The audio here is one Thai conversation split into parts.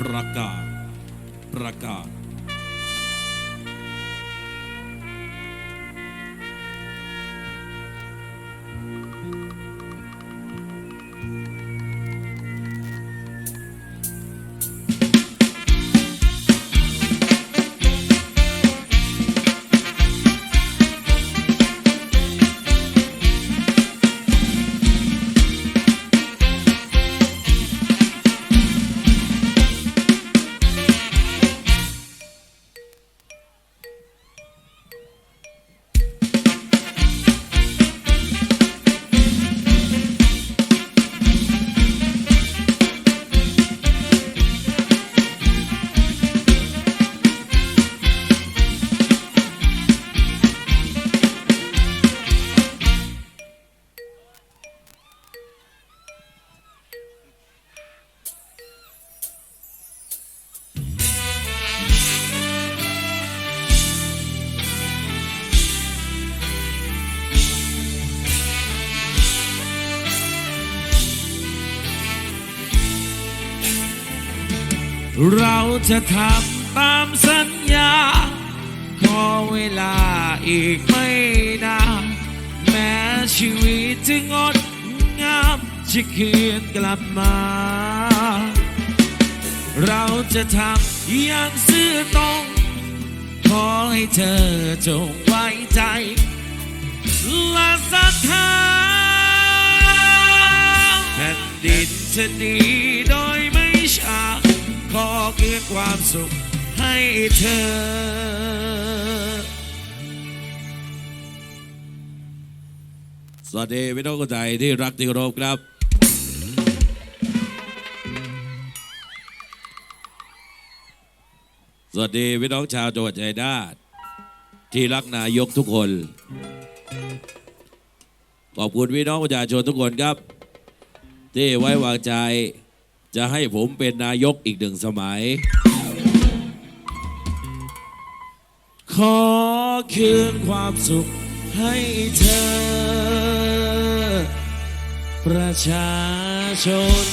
ประกาศประกาศ จะทำตามสัญญา ขอเวลาอีกไม่นานแม้ชีวิตจะงดงามจะคืนกลับมา เราจะทำอย่างซื่อตรง ขอให้เธอจงไว้ใจและศรัทธาแผ่นดินจะดีโดยไม่ ขอเกียรความสุขให้เธอ สวัสดีพี่น้องคนไทยที่รักที่เคารพครับ สวัสดีพี่น้องชาวจังหวัดชัยนาทที่รักนายกทุกคน ขอบคุณพี่น้องประชาชนทุกคนครับ ที่ไว้วางใจ จะให้ผมเป็นนายกอีกหนึ่งสมัย ขอคืนความสุขให้เธอ ประชาชน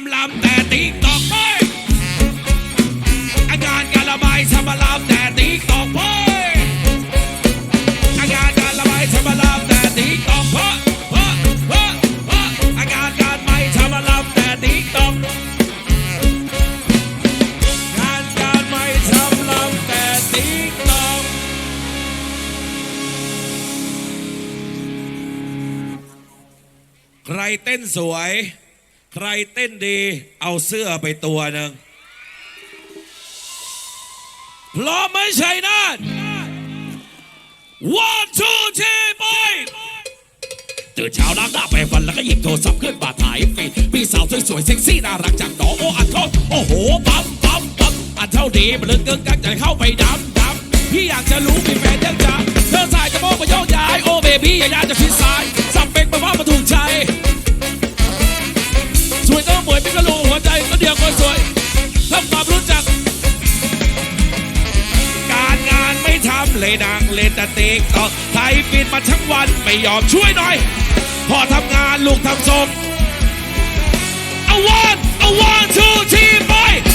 ำลำแต่ติ๊กตอกเฮ้ยงานการระบายทำลำแต่ติ๊กตอกเฮ้ยงานการระบายทำลำแต่ติ๊กตอกเฮ้ยเฮ้ยเฮ้ยเฮ้ยงานการไม่ทำลำแต่ติ๊กตอกงานการไม่ทำลำแต่ติ๊กตอกใครเต้นสวย ใครเต้นดีเอาเสื้อไปตัวหนึ่งพร้อมไหมชัยนาท one two three ไปตื่นเช้าล้างหน้าแปรงฟันแล้วก็หยิบโทรศัพท์ขึ้นมาถ่ายฟีดพี่สาวสวยๆเซ็กซี่น่ารักจากหนองโออัดโทษโอ้โหปั๊มปั๊มปั๊มอัดเท่าดีมันลึกเกินกันจะเข้าไปดำดำพี่อยากจะรู้มีแฟนยังจะเธอสายจะโมกมาโยกย้ายโอ้เบบี้อย่าอยากจะชิดซ้ายสับ หัวใจก็เดียวคนสวยทำความรู้จัก การงานไม่ทำเลยนางเล่นแต่ติ๊กตอกไทยปิดมาทั้งวันไม่ยอมช่วยหน่อย พอทำงานลูกทำทรงเอาวันเอาวันทูทีไป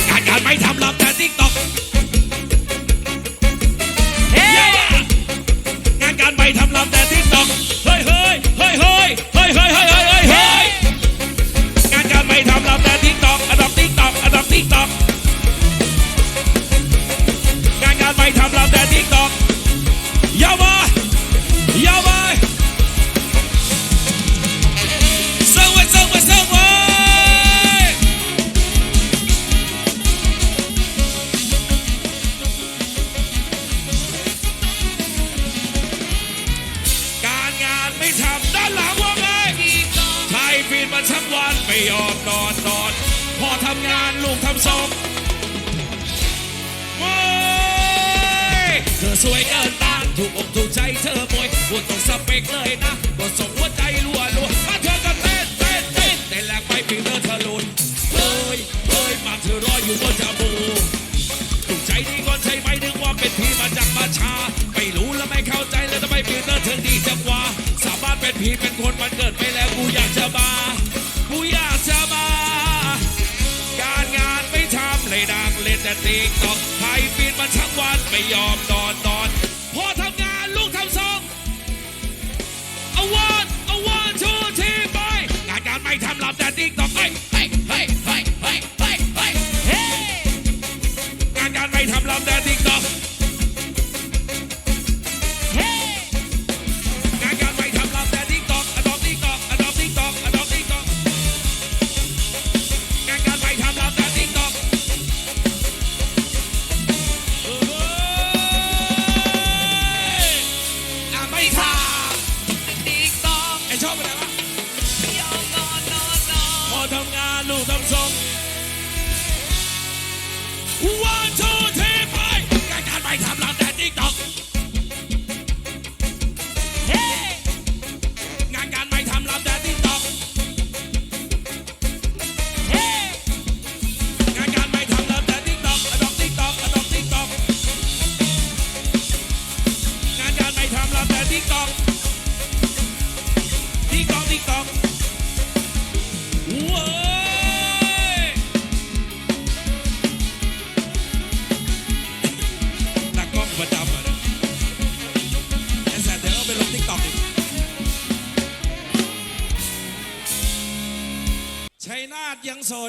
การการไม่ทำลำแต่ติ๊กตอกเย้ไม่ทำลำแต่ติ๊กตอกเฮ้ยเฮ้ยเฮ้ยเฮ้ยเฮ้ยเฮ้ยเฮ้ยเฮ้ยเฮ้ยเฮ้ยงานการไม่ทำลำแต่ ต็อกกตอกงานการไม่ทำลำแต่ติ๊กตอกยาวมายาวมา ตรงสเปกเลยนะกดส่งหัวใจรัวรัวถ้าเธอก็เต้นเต้นเต้นแต่แหลกไปเพียงเธอเธอหลุนเฮ้ยเฮ้ยมาเธอรออยู่บนจมูกถูกใจดีก่อนใช่ไหมนึกว่าเป็นผีมาจากมาชาไม่รู้และไม่เข้าใจเลยทำไมเพียงเธอถึงดีจังวะสามารถเป็นผีเป็นคนมันเกิดไปแล้วกูอยากจะมากูอยากจะมาการงานไม่ทำเลยดังเล่นแต่ติ๊กตอกไทยฟีนมันทั้งวันไม่ยอมนอน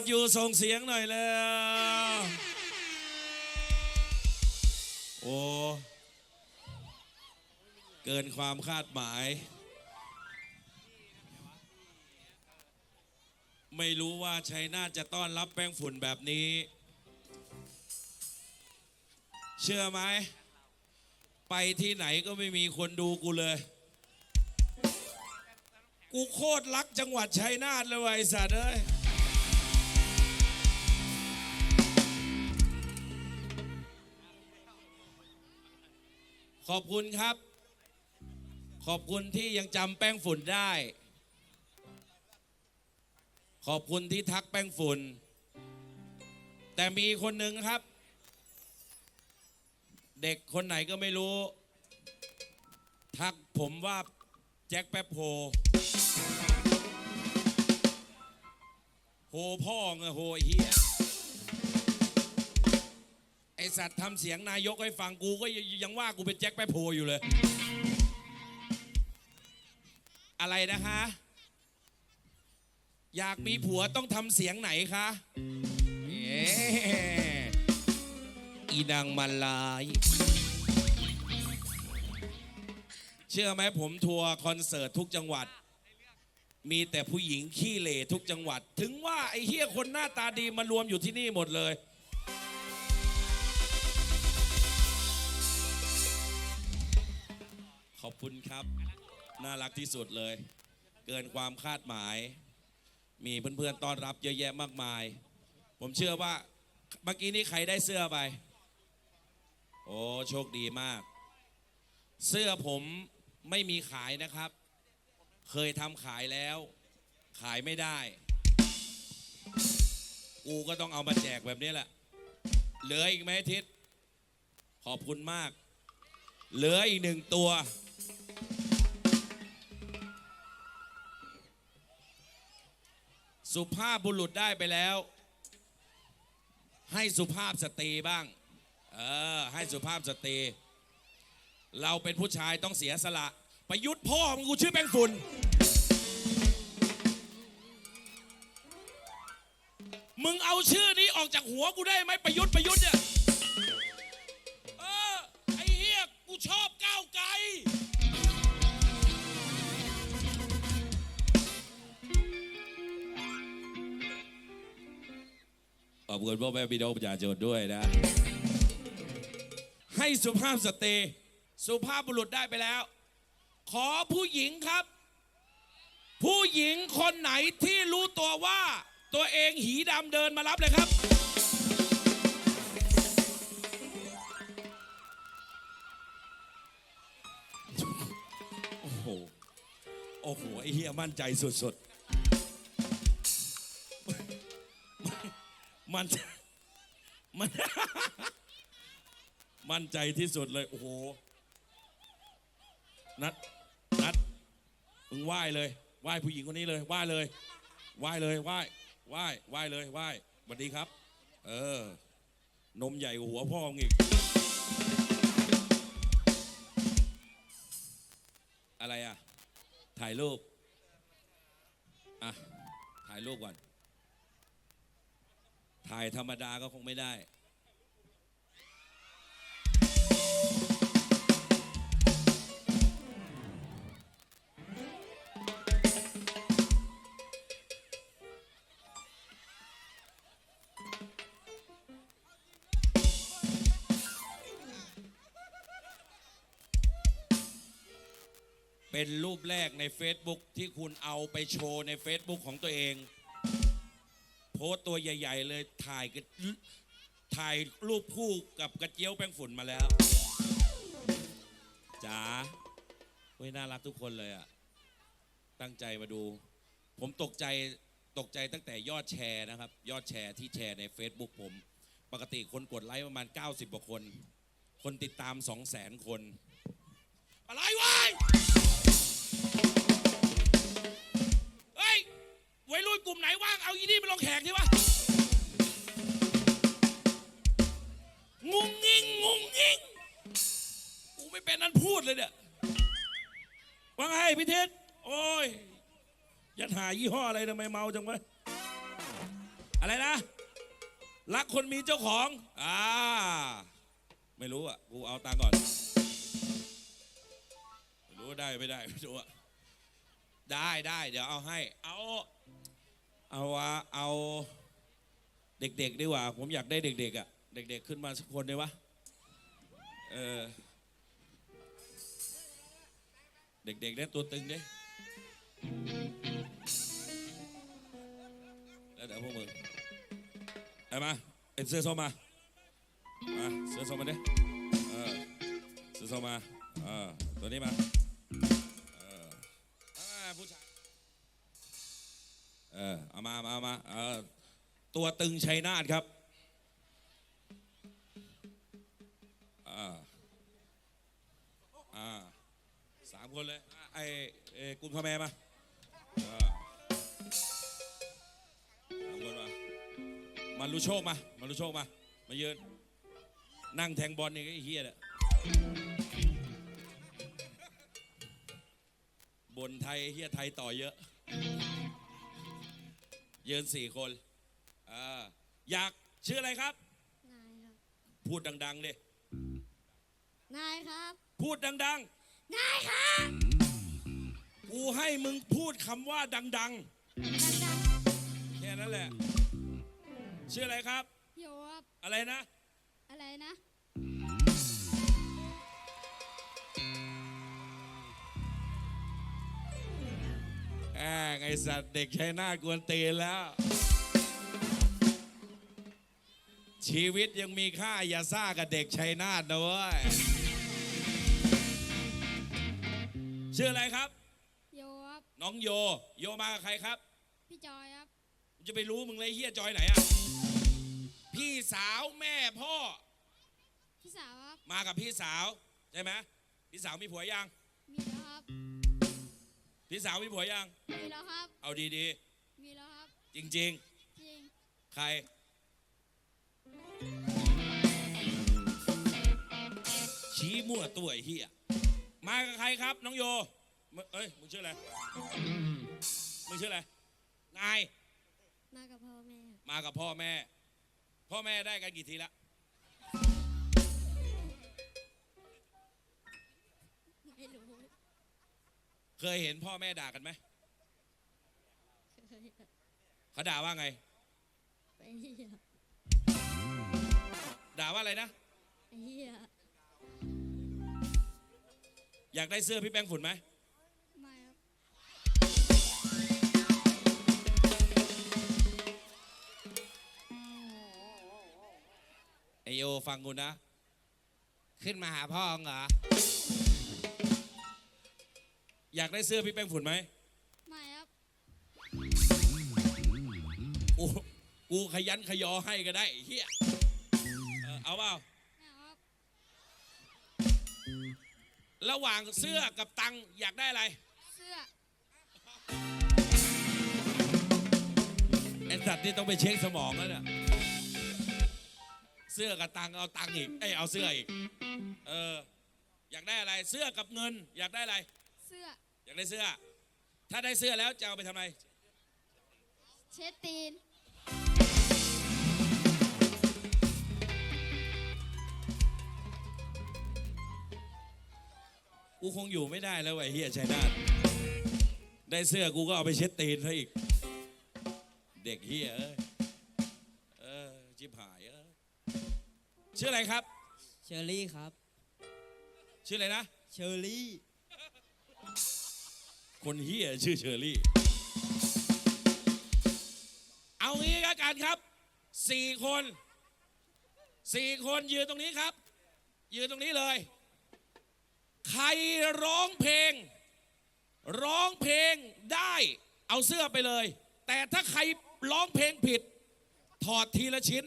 ดอยู่ส่งเสียงหน่อยแล้ว โอ้ เกินความคาดหมาย ไม่รู้ว่าชัยนาทจะต้อนรับแป้งฝุ่นแบบนี้ เชื่อไหม ไปที่ไหนก็ไม่มีคนดูกูเลยกูโคตรรักจังหวัดชัยนาทเลยไอ้สัตว์เอ้ย ขอบคุณครับ ขอบคุณที่ยังจำแป้งฝุ่นได้ ขอบคุณที่ทักแป้งฝุ่น แต่มีคนหนึ่งครับ เด็กคนไหนก็ไม่รู้ ทักผมว่าแจ็คแป๊บโฮโฮพ่อไงโฮเฮีย สัตว์ทำเสียงนายกให้ฟังกูก็ยังว่ากูเป็นแจ็คแป๊โฮอยู่เลย อะไรนะคะ อยากมีผัวต้องทำเสียงไหนคะอ๊ะอีนางมาลาย เชื่อไหมผมทัวร์คอนเสิร์ตทุกจังหวัด มีแต่ผู้หญิงขี้เหร่ทุกจังหวัด ถึงว่าไอ้เฮียคนหน้าตาดีมารวมอยู่ที่นี่หมดเลย คุณครับ น่ารักที่สุดเลย เกินความคาดหมาย มีเพื่อนๆต้อนรับเยอะแยะมากมาย ผมเชื่อว่าเมื่อกี้นี้ใครได้เสื้อไป โอ้โชคดีมาก เสื้อผมไม่มีขายนะครับ เคยทำขายแล้ว ขายไม่ได้ กูก็ต้องเอามาแจกแบบนี้แหละ เหลืออีกไหมทิศขอบคุณมาก เหลืออีกหนึ่งตัว สุภาพบุรุษได้ไปแล้ว ให้สุภาพสตรีบ้าง เออ ให้สุภาพสตรี เราเป็นผู้ชายต้องเสียสละ ประยุทธ์พ่อมึงกูชื่อแป้งฝุ่น มึงเอาชื่อนี้ออกจากหัวกูได้ไหมประยุทธ์ประยุทธ์เนี่ย เออ ไอ้เฮียกูชอบก้าวไกล ขอบคุณพ่อแม่พี่น้องประชาชนด้วยนะ ให้สุภาพสตรีสุภาพบุรุษได้ไปแล้ว ขอผู้หญิงครับ ผู้หญิงคนไหนที่รู้ตัวว่าตัวเองหีดำเดินมารับเลยครับโอ้โห โอ้โห ไอ้เฮียมั่นใจสุดๆ มัน มัน มั่นใจที่สุดเลย โอ้โห นัด นัด มึงไหว้เลย ไหว้ผู้หญิงคนนี้เลย ไหว้เลย ไหว้เลย ไหว้ ไหว้ ไหว้เลย ไหว้สวัสดีครับ เออ นมใหญ่กว่าหัวพ่อมึงอีก อะไรอะ ถ่ายรูป อะ ถ่ายรูปก่อน ถ่ายธรรมดาก็คงไม่ได้เป็นรูปแรกใน Facebook ที่คุณเอาไปโชว์ใน Facebook ของตัวเอง โพสต์ตัวใหญ่ ๆ เลยถ่ายกันถ่ายรูปคู่กับกระเจียวแป้งฝุ่นมาแล้วจ๋าเฮ้ยน่ารักทุกคนเลยอะตั้งใจมาดู ผมตกใจตกใจตั้งแต่ยอดแชร์นะครับ ยอดแชร์ที่แชร์ใน Facebook ผม ปกติคนกดไลค์ประมาณ 90กว่าคน คนติดตาม 2 0 0 0 0 0 คน อะไรวะ วัยรุ่นกลุ่มไหนว่างเอาอีนี่มาลงแขกที่วะงุงงิงงุงงิงกูไม่เป็นนั้นพูดเลยเนี่ยว่าไงพี่เทศโอ้ยยัดหายี่ห้ออะไรทำไมเมาจังวะอะไรนะ รักคนมีเจ้าของ อ่า ไม่รู้อะ กูเอาตังก่อน ไม่รู้ได้ไม่ได้ไม่รู้อะได้ได้เดี๋ยวเอาให้ เอา เอาวะเอาเด็กๆดีกว่า ผมอยากได้เด็กๆอะเด็ก ๆ ขึ้นมาสักคนได้วะเออเด็กๆเนี่ยตัวตึงดิแล้วเดี๋ยวพวกมึงไอ้มาไอ้เสื้อส้มมามาเสื้อส้มมาดิเออเสื้อส้มมาเออตัวนี้มา มามามาตัวตึงชัยนาทครับอ่าอ่าสามคนเลยไอ้ไอ้กุลคาแมมาอ่าสามคนมามารู้โชคมามารู้โชคมา มายืนนั่งแทงบอลนี่ไอ้เฮียเนี่ยบนไทยเฮียไทยต่อเยอะ ยืนสี่คนอ่าอยากชื่ออะไรครับ นายครับ พูดดังๆดินายครับ พูดดังนายครับ ๆ กูให้มึงพูดคำว่าดัง ดังๆ แค่นั้นแหละ ชื่ออะไรครับ ๆโยครับ อะไรนะ อะไรนะ อบไอสัตว์เด็กชัยนาทกวนตีนแล้ว ชีวิตยังมีค่าอย่าซ่ากับเด็กชัยนาทนะเว้ย ชื่ออะไรครับ โยครับ น้องโย โยมากับใครครับ พี่จอยครับกูจะไปรู้มึงเลยเฮียจอยไหนอะพี่สาวแม่พ่อ พี่สาวครับ มากับพี่สาว ใช่ไหมพี่สาวมีผัวยัง มีแล้วครับ พี่สาวมีผัวยัง มีแล้วครับ เอาดีมีแล้วครับ ๆ จริง จริง ๆ ใคร ชี้มั่วตัวไอ้เฮียมากับใครครับ น้องโยมึงเอ้ย มึงชื่ออะไร มึงชื่ออะไร นาย มากับพ่อแม่ มากับพ่อแม่ พ่อแม่ได้กันกี่ทีละ เคยเห็นพ่อแม่ด่ากันไหมเคยเขาด่าว่าไงไปเหี้ยด่าว่าอะไรนะ ไอ้เหี้ยอยากได้เสื้อพี่แป้งฝุ่นไหม ไม่ครับไอโยฟังกูนะ ขึ้นมาหาพ่อเหรอ อยากได้เสื้อพี่แป้งฝุ่นไหมไม่ครับ กูกูขยันขยอให้ก็ได้ไอ้เฮียเออเอาเปล่า ไม่เอาครับ ระหว่างเสื้อกับตังค์อยากได้อะไร เสื้อ ไอสัตว์นี่ต้องไปเช็คสมองแล้วเนี่ยเสื้อกับตังค์เอาตังค์อีก เอ้ยเอาเสื้ออีก เออ อยากได้อะไร เสื้อกับเงิน อยากได้อะไร เสื้อ อยากได้เสื้อ ถ้าได้เสื้อแล้วจะเอาไปทำไมเช็ดตีน กูคงอยู่ไม่ได้แล้วไอ้เฮียชัยนาทได้เสื้อกูก็เอาไปเช็ดตีนซะอีก เด็กเฮียเอ้ยเออจิบหายเอ้ยชื่ออะไรครับ เชอรี่ครับ ชื่ออะไรนะ เชอรี่ คนเฮียชื่อเชอรี่ เอางี้ก็กันครับสี่คนสี่คนยืนตรงนี้ครับ ยืนตรงนี้เลย ใครร้องเพลง ร้องเพลงได้เอาเสื้อไปเลย แต่ถ้าใครร้องเพลงผิด ถอดทีละชิ้น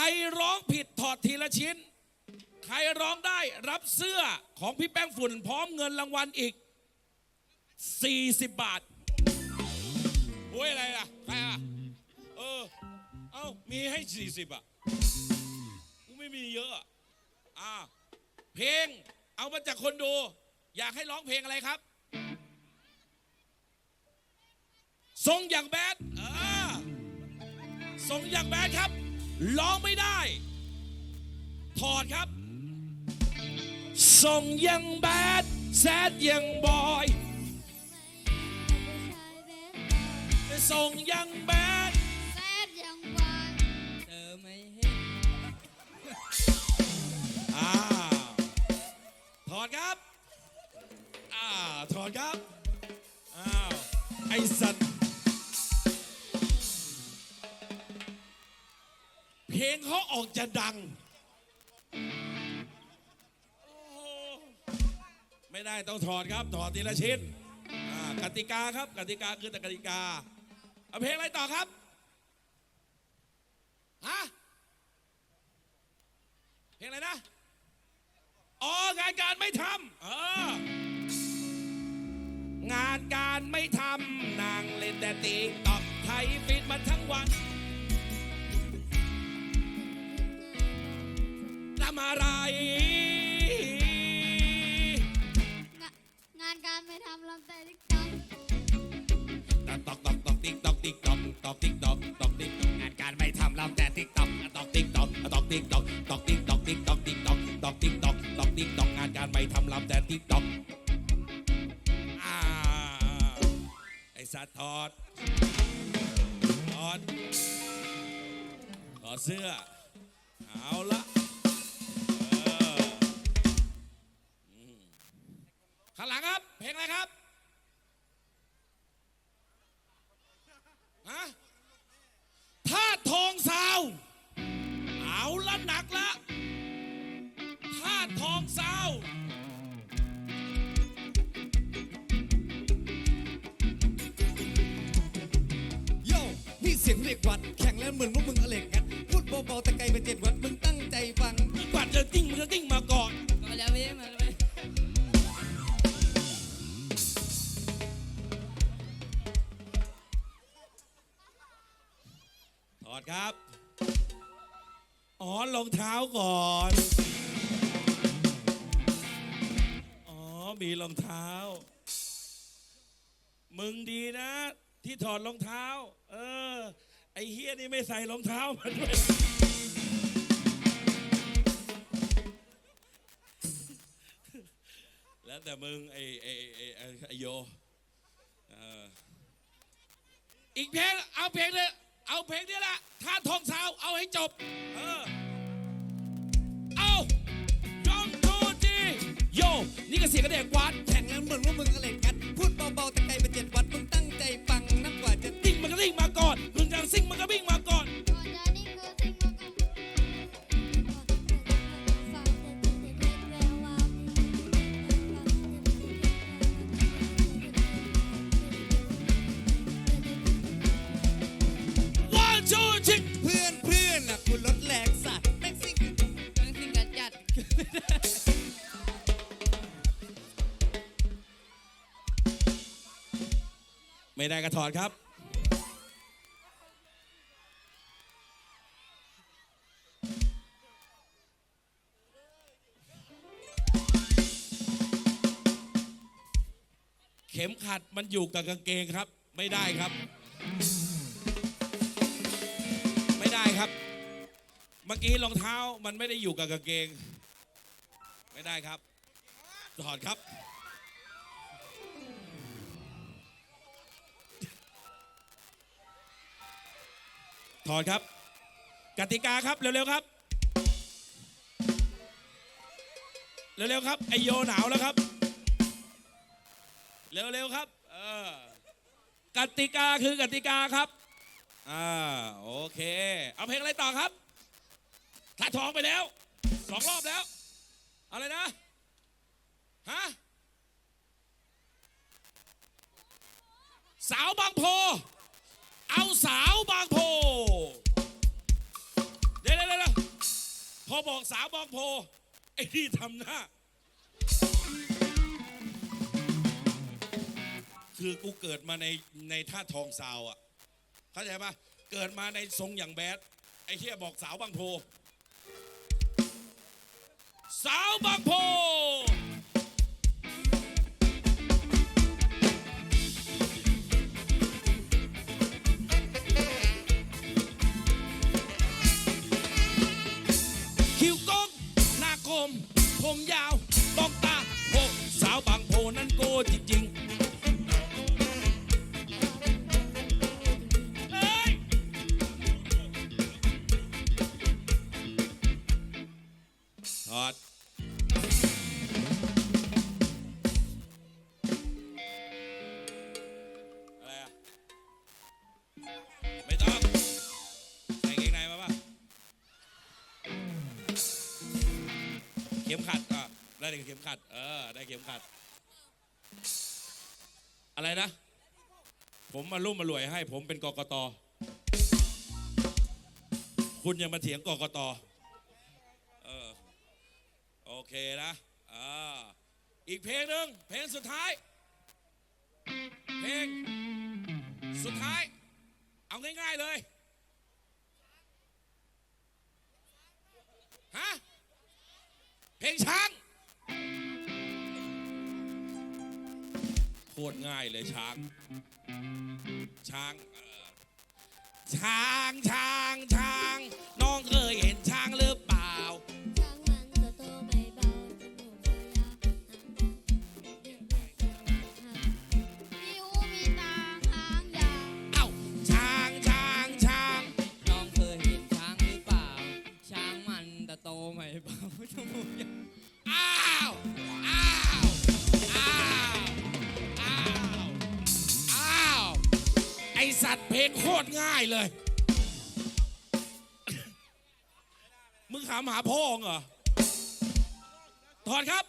รร้องผิดถอดทีละชิ้น ใครร้องได้รับเสื้อของพี่แป้งฝุ่นพร้อมเงินรางวัลอีก 40 บาทโอ้ยอะไรล่ะ ใครอะ เออ เอ้า มีให้ 40 อะ กูไม่มีเยอะอะอ่าเพลง เอามาจากคนดู อยากให้ร้องเพลงอะไรครับ ทรงอย่างแบดเออทรงอย่างแบดครับ ร้องไม่ได้ ถอดครับ ส่งยังแบดแซดยังบอยส่งยังแบดแซดยังบานเธอไม่เห็นอ้าวถอดครับ อ้าวถอดครับ อ้าว ไอสัตว์ งเขาออกจะดัง ไม่ได้ต้องถอดครับ ถอดทีละชิ้นกติกาครับ กติกาคือแต่กติกาเอาเพลงอะไรต่อครับฮะเพลงอะไรนะอ๋องานการไม่ทำเอองานการไม่ทำนางเล่นแต่ติ๊กตอกไทยฟิตมันทั้งวันำอะไร งะงานการไม่ทำลำแต่ติ๊กต๊อกตอกตอกตอกติ๊กตอกติ๊กตอกตอกติ๊กตอกตอกติ๊กตอกงานการไม่ทำเราแต่ติ๊กตอกตอกติ๊กตอกตอกติ๊กตอกตอกติ๊กตอกติ๊กตอกติ๊กตอกตอกติ๊กตอกตอกติ๊กตอกงานการไม่ทำเราแต่ติ๊กตอกอ่าไอ้สัตว์ถอดถอดถอดเสื้อเอาละ ข้างหลังครับ เพลงอะไรครับฮะธาตุทองสาว เอาละหนักละธาตุทองสาวโย่นี่เสียงเรียกวัด แข่งแล้วเหมือนว่ามึงอเล็กงัดพูดเบาๆแต่ไกลไปเจ็ดวัดมึงตั้งใจฟังกว่าจะติ้งมันจะติ้งมาก่อนมาแล้วพี่มาแล้ว อดครับ อ๋อรองเท้าก่อน อ๋อ มีรองเท้า มึงดีนะ ที่ถอดรองเท้า เออ ไอเฮียนี่ไม่ใส่รองเท้ามาด้วยแล้วแต่มึงไอไอไอไอโยอออีกเพลงเอาเพลงเลย เอาเพลงนี้แหละท่าทองสาว เอาให้จบ เออ เอาจองทูจีโย นี่ก็เสียงกระเด็กวัดแข่งแล้วเหมือนว่ามึงอเล็กงัดพูดเบาๆแต่ไกลเป็นเจ็ดวัดมึงตั้งใจฟังนักกว่าจะติ่งมันก็ติ่งมาก่อนมึงจะซิ่งมันก็วิ่งมา ไม่ได้กระถอดครับเข็มขัดมันอยู่กับกางเกงครับ ไม่ได้ครับ ไม่ได้ครับ เมื่อกี้รองเท้ามันไม่ได้อยู่กับกางเกง ไม่ได้ครับถอดครับ ถอดครับ กติกาครับเร็วๆครับเร็วๆครับไอโยหนาวแล้วครับ เร็วๆครับเออกติกาคือกติกาครับอ่าโอเค เอาเพลงอะไรต่อครับถ้าทองไปแล้วสองรอบแล้ว อะไรนะฮะสาวบางโพ เอาสาวบางโพ เดี๋ยวเดี๋ยวพอบอกสาวบางโพ ไอ้ที่ทำหน้า คือกูเกิดมาในในท่าทองซาวอะ เข้าใจปะเกิดมาในทรงอย่างแบด ไอ้เที่ยบอกสาวบางโพ สาวบางโพ ม ผมยาวต้องตาโพสาวบางโพนั้นโกจริงๆ ได้เข็มขัด เออ ได้เข็มขัด อะไรนะ ผมมารุ่มมารวยให้ ผมเป็นกกต คุณย่ามาเถียงกกต เออ โอเคนะอ่าอีกเพลงหนึ่งเพลงสุดท้าย เพลง สุดท้าย เอาง่าย ๆเลยฮะเพลงช้าง คตรง่ายเลยช้าง ช้างช้างช้างช้าง น้องเคยเห็นช้างหรือเปล่าช้างมันตัวโตไม่เบาจมูกยาวมีหูมีตาหางยาวเอ้าช้างช้างช้าง น้องเคยเห็นช้างหรือเปล่า ช้างมันแต่โตไม่เบาจมูกยาวอ้า สัตว์เพลงโคตรง่ายเลย มึงขามหาพ่อเหรอ ถอดครับ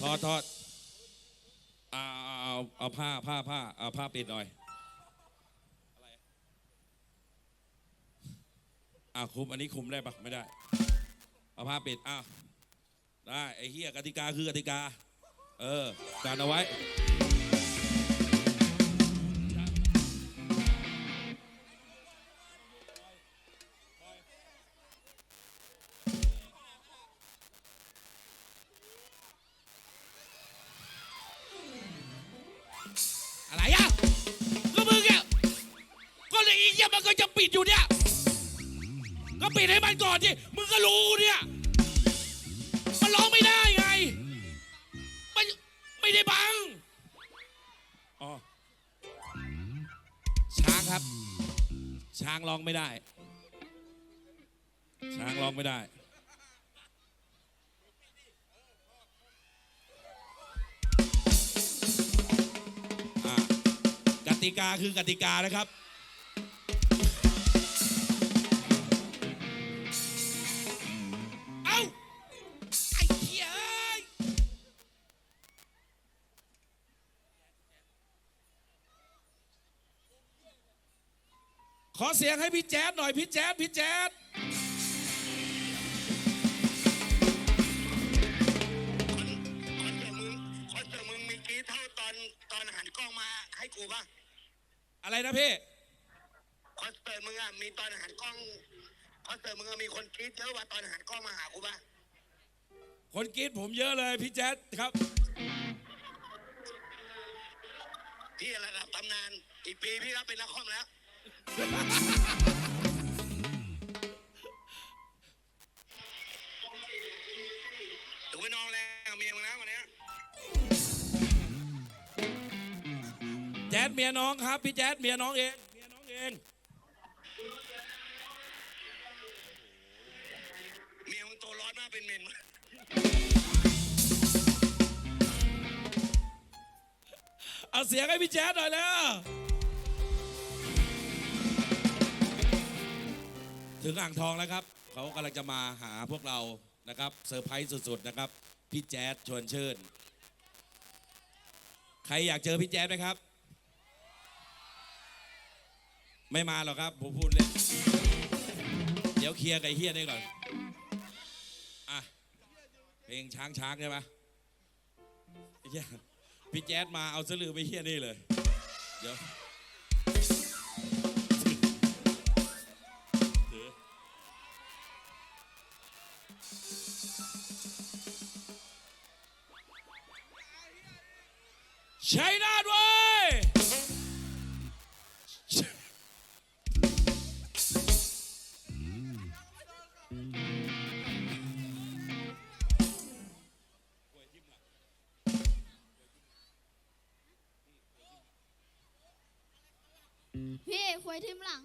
ถอดถอดเอาเอาเอาผ้าผ้าผ้าเอาผ้าปิดหน่อยอ่าคุมอันนี้คุมได้ปะไม่ได้ เอาผ้าปิดอ้าวได้ ไอ้เฮียกติกาคือกติกา เออจานเอาไว้ อะไรอะก็มึงอะก็เลยอีกเหี้ยมันก็จะปิดอยู่เนี่ย ก็ปิดให้มันก่อนดิมึงก็รู้เนี่ย ครับ ช้างร้องไม่ได้ ช้างร้องไม่ได้ กติกาคือกติกานะครับ เสียงให้พี่แจ๊ดหน่อยพี่แจ๊ดพี่แจ๊ดคอนเสิร์ตมึงคอนเสิร์ตมึงมีกรีดเท่าตอนตอนหันกล้องมาให้กูป่ะอะไรนะพี่คอนเสิร์ตมึงอะมีตอนหันกล้องคอนเสิร์ตมึงอะมีคนกรีดเยอะกว่าตอนหันกล้องมาหากูป่ะคนกรีดผมเยอะเลยพี่แจ๊ดครับ พี่ระดับตำนานอีกปีพี่ก็เป็นนักคอมแล้ว ถูกไปนอนแล้วกับเมียมึงนะวันเนี้ยแจ๊ดเมียน้องครับ พี่แจ๊ดเมียน้องเองเมียน้องเองเมียมึงตัวร้อนมากเป็นเมนเอาเสียงให้พี่แจ๊ดหน่อยแล้ว ถึงอ่างทองแล้วครับ เขากำลังจะมาหาพวกเรานะครับเซอร์ไพรส์สุดๆนะครับ พี่แจ๊ดชวนเชิญใครอยากเจอพี่แจ๊ดไหมครับ ไม่มาหรอกครับ ผมพูดเล่นเดี๋ยวเคลียร์กับเฮียนี่ก่อนอะเพลงช้างช้างใช่ไหมเฮียพี่แจ๊ดมาเอาสลือไปเฮียนี่เลย เดี๋ยว ชัยนาทเว้ยพี่ควยทิมหลัง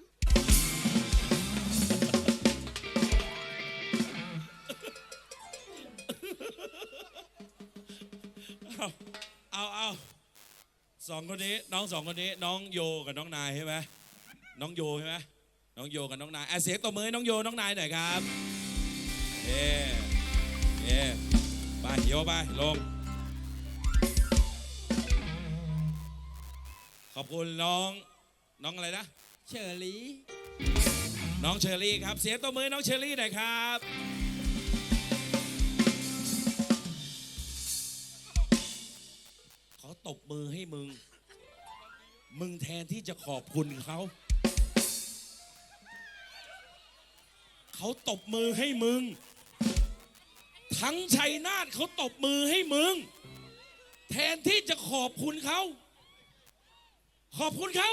สองคนนี้น้องสองคนนี้น้องโยกับน้องนายใช่ไหมน้องโยใช่ไหมน้องโยกับน้องนายอะเสียงตบมือให้น้องโยน้องนายหน่อยครับเย่เย่ไปโยไปลง ขอบคุณน้องน้องอะไรนะ เชอรี่ น้องเชอรี่ครับ เสียงตบมือให้น้องเชอรี่หน่อยครับ บมือให้มึง มึงแทนที่จะขอบคุณเขา เขาตบมือให้มึง ทั้งชัยนาทเขาตบมือให้มึง แทนที่จะขอบคุณเขา ขอบคุณเขา